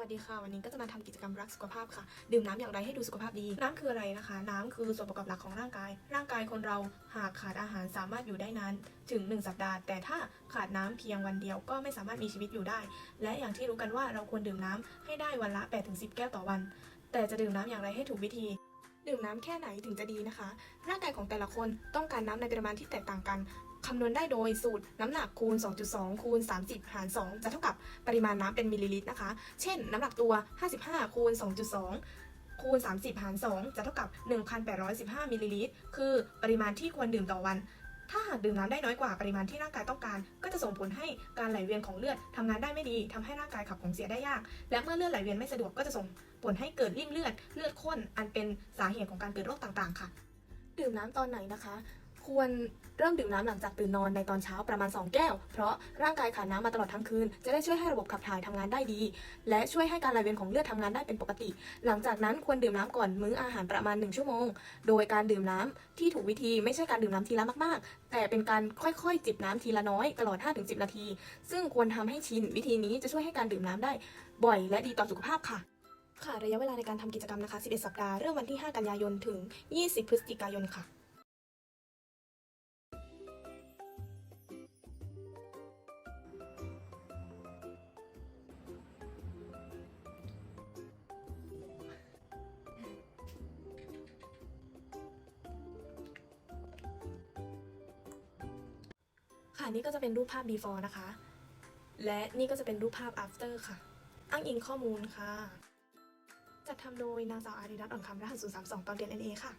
วัสดีค่ะ วันนี้ก็จะมาทำกิจกรรมรักสุขภาพค่ะ ดื่มน้ำอย่างไรให้ดูสุขภาพดี น้ำคืออะไรนะคะ น้ำคือส่วนประกอบหลักของร่างกาย ร่างกายคนเราหากขาดอาหารสามารถอยู่ได้นานถึง 1 สัปดาห์ แต่ถ้าขาดน้ำเพียงวันเดียวก็ไม่สามารถมีชีวิตอยู่ได้ และอย่างที่รู้กันว่าเราควรดื่มน้ำให้ได้วันละ 8-10 แก้วต่อวัน แต่จะดื่มน้ำอย่างไรให้ถูกวิธีดื่มน้ำแค่ไหนถึงจะดีนะคะ ร่างกายของแต่ละคนต้องการน้ำในปริมาณที่แตกต่างกัน คำนวณได้โดยสูตรน้ำหนักคูณ 2.2 คูณ 30 หาร 2 จะเท่ากับปริมาณน้ำเป็นมิลลิลิตรนะคะ เช่น น้ำหนักตัว 55 คูณ 2.2 คูณ 30 หาร 2 จะเท่ากับ 1,815 มิลลิลิตร คือปริมาณที่ควรดื่มต่อวัน ถ้าหากดื่มน้ำได้น้อยกว่าปริมาณที่ร่างกายต้องการ ก็จะส่งผลให้การไหลเวียนของเลือดทำงานได้ไม่ดีทำให้ร่างกายขับของเสียได้ยาก และเมื่อเลือดไหลเวียนไม่สะดวกก็จะส่งผลให้เกิดริ่มเลือด เลือดข้น อันเป็นสาเหตุของการเกิดโรคต่างๆ ค่ะ ดื่มน้ำตอนไหนนะคะ ควรเริ่มดื่มน้ำหลังจากตื่นนอนในตอนเช้าประมาณ 2 แก้ว เพราะร่างกายขาดน้ำมาตลอดทั้งคืน จะได้ช่วยให้ระบบขับถ่ายทำงานได้ดี และช่วยให้การไหลเวียนของเลือดทำงานได้เป็นปกติ หลังจากนั้นควรดื่มน้ำก่อนมื้ออาหารประมาณ 1 ชั่วโมง โดยการดื่มน้ำที่ถูกวิธีไม่ใช่การดื่มน้ำทีละมากๆ แต่เป็นการค่อยๆ จิบน้ำทีละน้อยตลอด 5-10 นาที ซึ่งควรทำให้ชินวิธีนี้จะช่วยให้การดื่มน้ำได้ บ่อย และดีต่อสุขภาพค่ะค่ะ ระยะเวลาในการทำกิจกรรมนะคะ 11 สัปดาห์ เริ่มวันที่ 5 กันยายน ถึง 20 พฤศจิกายนค่ะ ค่ะนี่ก็จะเป็นรูปภาพ before นะคะ และนี่ก็จะเป็นรูปภาพ after ค่ะ อ้างอิงข้อมูลค่ะ จัดทำโดยนางสาวอาริรัตน์อ่อนคำรหัส032ตอนเรียน NA ค่ะ